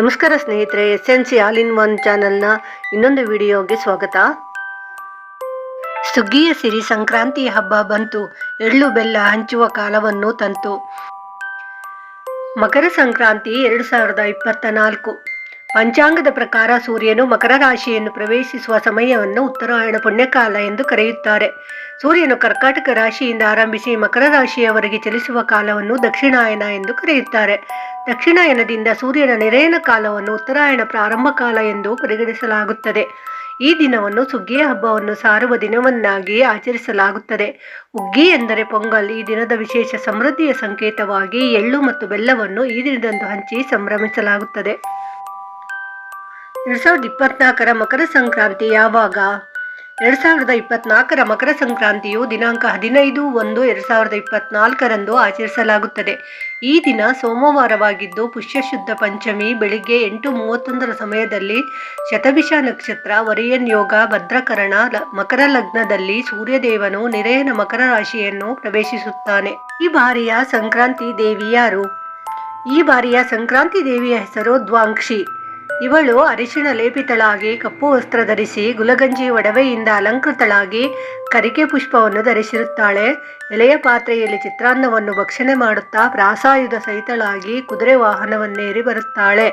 ನಮಸ್ಕಾರ ಸ್ನೇಹಿತರೆ S N C all in one ಚಾನಲ್ನ ಇನ್ನೊಂದು ವಿಡಿಯೋಗೆ ಸ್ವಾಗತ. ಸುಗ್ಗಿಯ ಸಿರಿ ಸಂಕ್ರಾಂತಿ ಹಬ್ಬ ಬಂತು. ಎಳ್ಳು ಬೆಲ್ಲ ಹಂಚುವ ಕಾಲವನ್ನು ತಂತು. ಮಕರ ಸಂಕ್ರಾಂತಿ ಎರಡು ಸಾವಿರದ ಇಪ್ಪತ್ತ ನಾಲ್ಕು ಪಂಚಾಂಗದ ಪ್ರಕಾರ ಸೂರ್ಯನು ಮಕರ ರಾಶಿಯನ್ನು ಪ್ರವೇಶಿಸುವ ಸಮಯವನ್ನು ಉತ್ತರಾಯಣ ಪುಣ್ಯಕಾಲ ಎಂದು ಕರೆಯುತ್ತಾರೆ. ಸೂರ್ಯನು ಕರ್ಕಾಟಕ ರಾಶಿಯಿಂದ ಆರಂಭಿಸಿ ಮಕರ ರಾಶಿಯವರೆಗೆ ಚಲಿಸುವ ಕಾಲವನ್ನು ದಕ್ಷಿಣಾಯನ ಎಂದು ಕರೆಯುತ್ತಾರೆ. ದಕ್ಷಿಣಾಯನದಿಂದ ಸೂರ್ಯನ ನೆರೆಯನ ಕಾಲವನ್ನು ಉತ್ತರಾಯಣ ಪ್ರಾರಂಭ ಕಾಲ ಎಂದು ಪರಿಗಣಿಸಲಾಗುತ್ತದೆ. ಈ ದಿನವನ್ನು ಸುಗ್ಗಿಯ ಹಬ್ಬವನ್ನು ಸಾರುವ ದಿನವನ್ನಾಗಿ ಆಚರಿಸಲಾಗುತ್ತದೆ. ಉಗ್ಗಿ ಎಂದರೆ ಪೊಂಗಲ್, ಈ ದಿನದ ವಿಶೇಷ ಸಮೃದ್ಧಿಯ ಸಂಕೇತವಾಗಿ ಎಳ್ಳು ಮತ್ತು ಬೆಲ್ಲವನ್ನು ಈ ದಿನದಂದು ಹಂಚಿ ಸಂಭ್ರಮಿಸಲಾಗುತ್ತದೆ. ಎರಡ್ ಸಾವಿರದ ಇಪ್ಪತ್ನಾಲ್ಕರ ಮಕರ ಸಂಕ್ರಾಂತಿ ಯಾವಾಗ? ಎರಡ್ ಸಾವಿರದ ಇಪ್ಪತ್ನಾಲ್ಕರ ಮಕರ ಸಂಕ್ರಾಂತಿಯು ದಿನಾಂಕ ಹದಿನೈದು ಒಂದು ಎರಡ್ ಸಾವಿರದ ಇಪ್ಪತ್ನಾಲ್ಕರಂದು ಆಚರಿಸಲಾಗುತ್ತದೆ. ಈ ದಿನ ಸೋಮವಾರವಾಗಿದ್ದು ಪುಷ್ಯ ಶುದ್ಧ ಪಂಚಮಿ, ಬೆಳಿಗ್ಗೆ ಎಂಟು ಮೂವತ್ತೊಂದರ ಸಮಯದಲ್ಲಿ ಶತಭಿಷ ನಕ್ಷತ್ರ, ವರಿಯನ್ ಯೋಗ, ಭದ್ರಕರಣ ಮಕರ ಲಗ್ನದಲ್ಲಿ ಸೂರ್ಯದೇವನು ನಿರಯನ ಮಕರ ರಾಶಿಯನ್ನು ಪ್ರವೇಶಿಸುತ್ತಾನೆ. ಈ ಬಾರಿಯ ಸಂಕ್ರಾಂತಿ ದೇವಿ ಯಾರು ಈ ಬಾರಿಯ ಸಂಕ್ರಾಂತಿ ದೇವಿಯ ಹೆಸರು ದ್ವಾಂಕ್ಷಿ. ಇವಳು ಅರಿಶಿಣ ಲೇಪಿತಳಾಗಿ ಕಪ್ಪು ವಸ್ತ್ರ ಧರಿಸಿ ಗುಲಗಂಜಿ ಒಡವೆಯಿಂದ ಅಲಂಕೃತಳಾಗಿ ಕರಿಕೆ ಪುಷ್ಪವನ್ನು ಧರಿಸಿರುತ್ತಾಳೆ. ಎಲೆಯ ಪಾತ್ರೆಯಲ್ಲಿ ಚಿತ್ರಾನ್ನವನ್ನು ಭಕ್ಷಣೆ ಮಾಡುತ್ತಾ ಪ್ರಾಸಾಯುಧ ಸಹಿತಳಾಗಿ ಕುದುರೆ ವಾಹನವನ್ನೇರಿ ಬರುತ್ತಾಳೆ.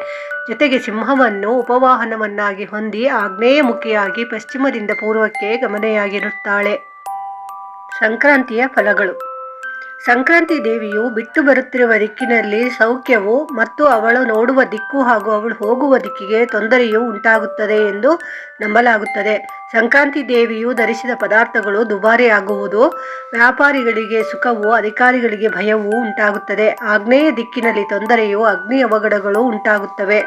ಜೊತೆಗೆ ಸಿಂಹವನ್ನು ಉಪವಾಹನವನ್ನಾಗಿ ಹೊಂದಿ ಆಗ್ನೇಯಮುಖಿಯಾಗಿ ಪಶ್ಚಿಮದಿಂದ ಪೂರ್ವಕ್ಕೆ ಗಮನೆಯಾಗಿರುತ್ತಾಳೆ. ಸಂಕ್ರಾಂತಿಯ ಫಲಗಳು. ಸಂಕ್ರಾಂತಿ ದೇವಿಯು ಬಿಟ್ಟು ಬರುತ್ತಿರುವ ದಿಕ್ಕಿನಲ್ಲಿ ಸೌಖ್ಯವು ಮತ್ತು ಅವಳು ನೋಡುವ ದಿಕ್ಕು ಹಾಗೂ ಅವಳು ಹೋಗುವ ದಿಕ್ಕಿಗೆ ತೊಂದರೆಯು ಉಂಟಾಗುತ್ತದೆ ಎಂದು ನಂಬಲಾಗುತ್ತದೆ. ಸಂಕ್ರಾಂತಿ ದೇವಿಯು ಧರಿಸಿದ ಪದಾರ್ಥಗಳು ದುಬಾರಿಯಾಗುವುದು ವ್ಯಾಪಾರಿಗಳಿಗೆ ಸುಖವು ಅಧಿಕಾರಿಗಳಿಗೆ ಭಯವು ಉಂಟಾಗುತ್ತದೆ. ಆಗ್ನೇಯ ದಿಕ್ಕಿನಲ್ಲಿ ತೊಂದರೆಯು ಅಗ್ನಿ ಅವಘಡಗಳು ಉಂಟಾಗುತ್ತವೆ.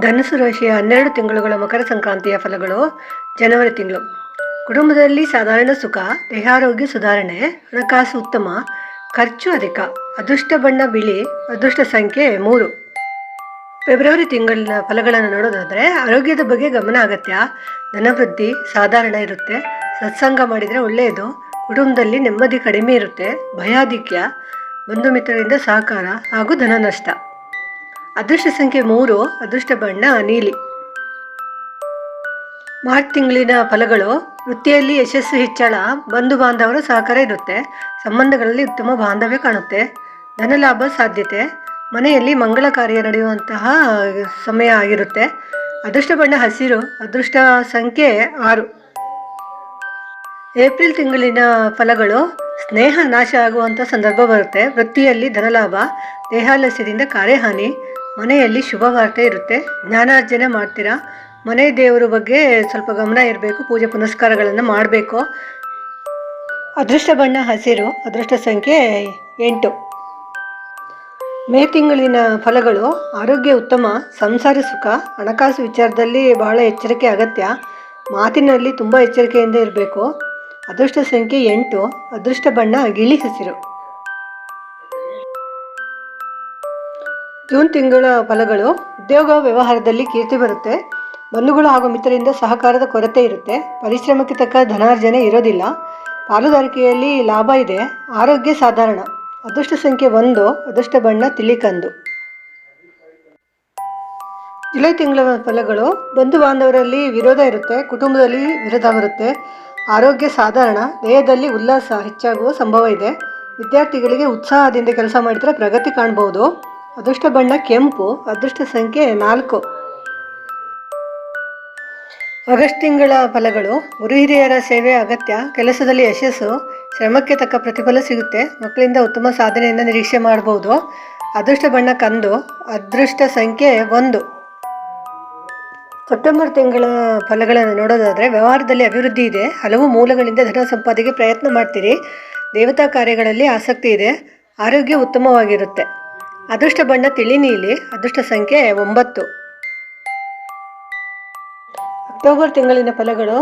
ಧನುಸು ರಾಶಿಯ ಹನ್ನೆರಡು ತಿಂಗಳುಗಳ ಮಕರ ಸಂಕ್ರಾಂತಿಯ ಫಲಗಳು ಜನವರಿ ತಿಂಗಳು. ಕುಟುಂಬದಲ್ಲಿ ಸಾಧಾರಣ ಸುಖ, ದೇಹಾರೋಗ್ಯ ಸುಧಾರಣೆ, ಹಣಕಾಸು ಉತ್ತಮ, ಖರ್ಚು ಅಧಿಕ, ಅದೃಷ್ಟ ಬಣ್ಣ ಬಿಳಿ, ಅದೃಷ್ಟ ಸಂಖ್ಯೆ ಮೂರು. ಫೆಬ್ರವರಿ ತಿಂಗಳಿನ ಫಲಗಳನ್ನು ನೋಡೋದಾದರೆ, ಆರೋಗ್ಯದ ಬಗ್ಗೆ ಗಮನ ಅಗತ್ಯ, ಧನವೃದ್ಧಿ ಸಾಧಾರಣ ಇರುತ್ತೆ, ಸತ್ಸಂಗ ಮಾಡಿದರೆ ಒಳ್ಳೆಯದು, ಕುಟುಂಬದಲ್ಲಿ ನೆಮ್ಮದಿ ಕಡಿಮೆ ಇರುತ್ತೆ, ಭಯಾಧಿಕ್ಯ, ಬಂಧು ಮಿತ್ರರಿಂದ ಸಹಕಾರ ಹಾಗೂ ಧನ ನಷ್ಟ. ಅದೃಷ್ಟ ಸಂಖ್ಯೆ ಮೂರು, ಅದೃಷ್ಟ ಬಣ್ಣ ನೀಲಿ. ಮಾರ್ಚ್ ತಿಂಗಳಿನ ಫಲಗಳು ವೃತ್ತಿಯಲ್ಲಿ ಯಶಸ್ಸು ಹೆಚ್ಚಳ, ಬಂಧು ಬಾಂಧವರ ಸಹಕಾರ ಇರುತ್ತೆ. ಸಂಬಂಧಗಳಲ್ಲಿ ಉತ್ತಮ ಬಾಂಧವ್ಯ ಕಾಣುತ್ತೆ. ಧನಲಾಭ ಸಾಧ್ಯತೆ. ಮನೆಯಲ್ಲಿ ಮಂಗಳ ಕಾರ್ಯ ನಡೆಯುವಂತಹ ಸಮಯ ಆಗಿರುತ್ತೆ. ಅದೃಷ್ಟ ಬಣ್ಣ ಹಸಿರು, ಅದೃಷ್ಟ ಸಂಖ್ಯೆ ಆರು. ಏಪ್ರಿಲ್ ತಿಂಗಳಿನ ಫಲಗಳು ಸ್ನೇಹ ನಾಶ ಆಗುವಂಥ ಸಂದರ್ಭ ಬರುತ್ತೆ. ವೃತ್ತಿಯಲ್ಲಿ ಧನಲಾಭ, ದೇಹಾಲಸ್ಯದಿಂದ ಕಾರ್ಯಹಾನಿ, ಮನೆಯಲ್ಲಿ ಶುಭ ವಾರ್ತೆ ಇರುತ್ತೆ. ಜ್ಞಾನಾರ್ಜನೆ ಮಾಡ್ತೀರಾ? ಮನೆ ದೇವರ ಬಗ್ಗೆ ಸ್ವಲ್ಪ ಗಮನ ಇರಬೇಕು, ಪೂಜೆ ಪುನಸ್ಕಾರಗಳನ್ನು ಮಾಡಬೇಕು. ಅದೃಷ್ಟ ಬಣ್ಣ ಹಸಿರು, ಅದೃಷ್ಟ ಸಂಖ್ಯೆ ಎಂಟು. ಮೇ ತಿಂಗಳಿನ ಫಲಗಳು ಆರೋಗ್ಯ ಉತ್ತಮ, ಸಂಸಾರ ಸುಖ, ಹಣಕಾಸು ವಿಚಾರದಲ್ಲಿ ಬಹಳ ಎಚ್ಚರಿಕೆ ಅಗತ್ಯ. ಮಾತಿನಲ್ಲಿ ತುಂಬ ಎಚ್ಚರಿಕೆಯಿಂದ ಇರಬೇಕು. ಅದೃಷ್ಟ ಸಂಖ್ಯೆ ಎಂಟು, ಅದೃಷ್ಟ ಬಣ್ಣ ಗಿಳಿ ಹಸಿರು. ಜೂನ್ ತಿಂಗಳ ಫಲಗಳು ಉದ್ಯೋಗ ವ್ಯವಹಾರದಲ್ಲಿ ಕೀರ್ತಿ ಬರುತ್ತೆ. ಬಂಧುಗಳು ಹಾಗೂ ಮಿತ್ರರಿಂದ ಸಹಕಾರದ ಕೊರತೆ ಇರುತ್ತೆ. ಪರಿಶ್ರಮಕ್ಕೆ ತಕ್ಕ ಧನಾರ್ಜನೆ ಇರೋದಿಲ್ಲ. ಪಾಲುದಾರಿಕೆಯಲ್ಲಿ ಲಾಭ ಇದೆ. ಆರೋಗ್ಯ ಸಾಧಾರಣ. ಅದೃಷ್ಟ ಸಂಖ್ಯೆ ಒಂದು, ಅದೃಷ್ಟ ಬಣ್ಣ ತಿಳಿಕಂದು ಜುಲೈ ತಿಂಗಳ ಫಲಗಳು, ಬಂಧು ಬಾಂಧವರಲ್ಲಿ ವಿರೋಧ ಇರುತ್ತೆ, ಕುಟುಂಬದಲ್ಲಿ ವಿರೋಧ ಬರುತ್ತೆ. ಆರೋಗ್ಯ ಸಾಧಾರಣ. ದೇಹದಲ್ಲಿ ಉಲ್ಲಾಸ ಹೆಚ್ಚಾಗುವ ಸಂಭವ ಇದೆ. ವಿದ್ಯಾರ್ಥಿಗಳಿಗೆ ಉತ್ಸಾಹದಿಂದ ಕೆಲಸ ಮಾಡಿದರೆ ಪ್ರಗತಿ ಕಾಣಬಹುದು ಅದೃಷ್ಟ ಬಣ್ಣ ಕೆಂಪು, ಅದೃಷ್ಟ ಸಂಖ್ಯೆ ನಾಲ್ಕು. ಆಗಸ್ಟ್ ತಿಂಗಳ ಫಲಗಳು ಗುರು ಹಿರಿಯರ ಸೇವೆ ಅಗತ್ಯ, ಕೆಲಸದಲ್ಲಿ ಯಶಸ್ಸು, ಶ್ರಮಕ್ಕೆ ತಕ್ಕ ಪ್ರತಿಫಲ ಸಿಗುತ್ತೆ, ಮಕ್ಕಳಿಂದ ಉತ್ತಮ ಸಾಧನೆಯನ್ನು ನಿರೀಕ್ಷೆ ಮಾಡಬಹುದು ಅದೃಷ್ಟ ಬಣ್ಣ ಕಂದು, ಅದೃಷ್ಟ ಸಂಖ್ಯೆ ಒಂದು. ಸೆಪ್ಟೆಂಬರ್ ತಿಂಗಳ ಫಲಗಳನ್ನು ನೋಡೋದಾದರೆ, ವ್ಯವಹಾರದಲ್ಲಿ ಅಭಿವೃದ್ಧಿ ಇದೆ. ಹಲವು ಮೂಲಗಳಿಂದ ಧನ ಸಂಪಾದನೆಗೆ ಪ್ರಯತ್ನ ಮಾಡ್ತೀರಿ. ದೇವತಾ ಕಾರ್ಯಗಳಲ್ಲಿ ಆಸಕ್ತಿ ಇದೆ. ಆರೋಗ್ಯ ಉತ್ತಮವಾಗಿರುತ್ತೆ. ಅದೃಷ್ಟ ಬಣ್ಣ ತಿಳಿ ನೀಲಿ, ಅದೃಷ್ಟ ಸಂಖ್ಯೆ ಒಂಬತ್ತು. ಅಕ್ಟೋಬರ್ ತಿಂಗಳಿನ ಫಲಗಳು,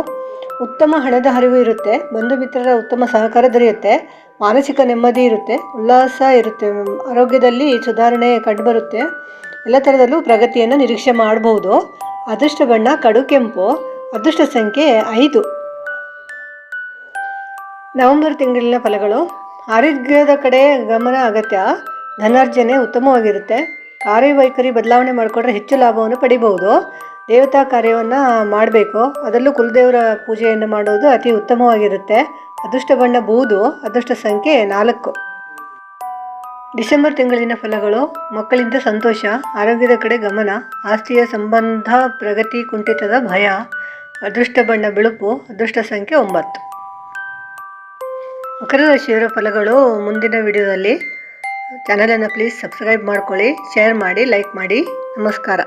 ಉತ್ತಮ ಹಣದ ಹರಿವು ಇರುತ್ತೆ ಬಂಧು ಮಿತ್ರರ ಉತ್ತಮ ಸಹಕಾರ ದೊರೆಯುತ್ತೆ, ಮಾನಸಿಕ ನೆಮ್ಮದಿ ಇರುತ್ತೆ, ಉಲ್ಲಾಸ ಇರುತ್ತೆ, ಆರೋಗ್ಯದಲ್ಲಿ ಸುಧಾರಣೆ ಕಂಡುಬರುತ್ತೆ. ಎಲ್ಲ ಥರದಲ್ಲೂ ಪ್ರಗತಿಯನ್ನು ನಿರೀಕ್ಷೆ ಮಾಡಬಹುದು ಅದೃಷ್ಟ ಬಣ್ಣ, ಕಡು ಕೆಂಪು, ಅದೃಷ್ಟ ಸಂಖ್ಯೆ ಐದು. ನವೆಂಬರ್ ತಿಂಗಳಿನ ಫಲಗಳು, ಆರೋಗ್ಯದ ಕಡೆ ಗಮನ ಅಗತ್ಯ, ಧನಾರ್ಜನೆ ಉತ್ತಮವಾಗಿರುತ್ತೆ. ಕಾರ್ಯವೈಖರಿ ಬದಲಾವಣೆ ಮಾಡಿಕೊಂಡ್ರೆ ಹೆಚ್ಚು ಲಾಭವನ್ನು ಪಡಿಬಹುದು. ದೇವತಾ ಕಾರ್ಯವನ್ನು ಮಾಡಬೇಕು. ಅದರಲ್ಲೂ ಕುಲದೇವರ ಪೂಜೆಯನ್ನು ಮಾಡೋದು ಅತಿ ಉತ್ತಮವಾಗಿರುತ್ತೆ. ಅದೃಷ್ಟ ಬಣ್ಣ ಬೂದು, ಅದೃಷ್ಟ ಸಂಖ್ಯೆ ನಾಲ್ಕು. ಡಿಸೆಂಬರ್ ತಿಂಗಳಿನ ಫಲಗಳು, ಮಕ್ಕಳಿಂದ ಸಂತೋಷ, ಆರೋಗ್ಯದ ಕಡೆ ಗಮನ, ಆಸ್ತಿಯ ಸಂಬಂಧ, ಪ್ರಗತಿ, ಕುಂಠಿತದ ಭಯ, ಅದೃಷ್ಟ ಬಣ್ಣ ಬಿಳುಪು, ಅದೃಷ್ಟ ಸಂಖ್ಯೆ ಒಂಬತ್ತು. ಮಕರ ರಾಶಿಯವರ ಫಲಗಳು ಮುಂದಿನ ವಿಡಿಯೋದಲ್ಲಿ. ಚಾನಲನ್ನು ಪ್ಲೀಸ್ ಸಬ್ಸ್ಕ್ರೈಬ್ ಮಾಡ್ಕೊಳ್ಳಿ, ಶೇರ್ ಮಾಡಿ, ಲೈಕ್ ಮಾಡಿ. ನಮಸ್ಕಾರ.